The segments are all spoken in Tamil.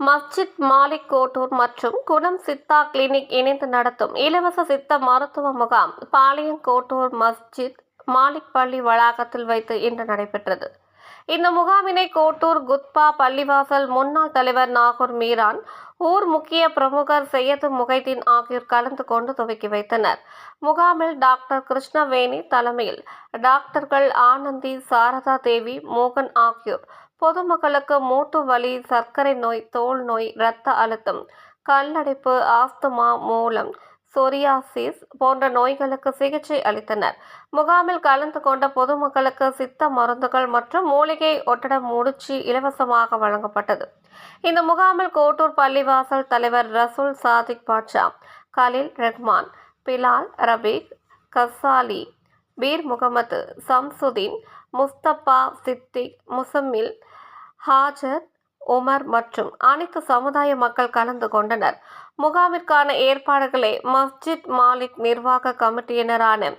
மஸ்ஜித் மாலிக் கோட்டூர் மற்றும் குணம் சித்தா கிளினிக் இணைந்து நடத்தும் இலவச சித்த மருத்துவ முகாம் பாளையங்கோட்டூர் மஸ்ஜித் மாலிக் பள்ளி வளாகத்தில் வைத்து இன்று நடைபெற்றது. இந்த முகாமினை கோட்டூர் குத்பா பள்ளிவாசல் முன்னாள் தலைவர் நாகூர் மீரான் ஊர் முக்கிய பிரமுகர் செய்யது முகைதீன் ஆகியோர் கலந்து கொண்டு துவக்கி வைத்தனர். முகாமில் டாக்டர் கிருஷ்ணவேணி தலைமையில் டாக்டர்கள் ஆனந்தி சாரதா தேவி மோகன் ஆகியோர் பொதுமக்களுக்கு மூட்டு வலி சர்க்கரை நோய் தோல் நோய் இரத்த அழுத்தம் கல்லடைப்பு ஆஸ்துமா மூலம் சொரியாசிஸ் போன்ற நோய்களுக்கு சிகிச்சை அளித்தனர். முகாமில் கலந்து கொண்ட பொதுமக்களுக்கு சித்த மருந்துகள் மற்றும் மூலிகை ஒட்டட முடிச்சு இலவசமாக வழங்கப்பட்டது. இந்த முகாமில் கோட்டூர் பள்ளிவாசல் தலைவர் ரசூல் சாதிக் பாட்ஷா கலில் ரஹ்மான் பிலால் ரபீக் கசாலி பீர் முகமது சம்சுதீன் முஸ்தபா சித்திக் முசம்மில் ஹாஜர் உமர் மற்றும் அனைத்து சமுதாய மக்கள் கலந்து கொண்டனர். முகாமிற்கான ஏற்பாடுகளை மஸ்ஜித் மாலிக் நிர்வாக கமிட்டியினரான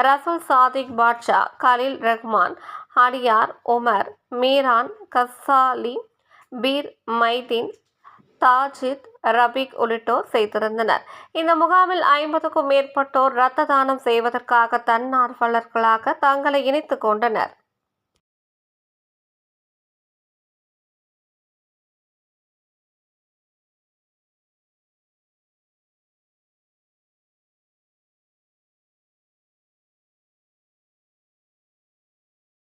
ரசூல் சாதிக் பாட்ஷா கலீல் ரஹ்மான் அடியார் உமர் மீரான் கசாலி பீர் மைதீன் தாஜித் ரபீக் உள்ளிட்டோர் செய்திருந்தனர். இந்த முகாமில் ஐம்பதுக்கும் மேற்பட்டோர் இரத்த தானம் செய்வதற்காக தன்னார்வலர்களாக தங்களை இணைத்துக் கொண்டனர்.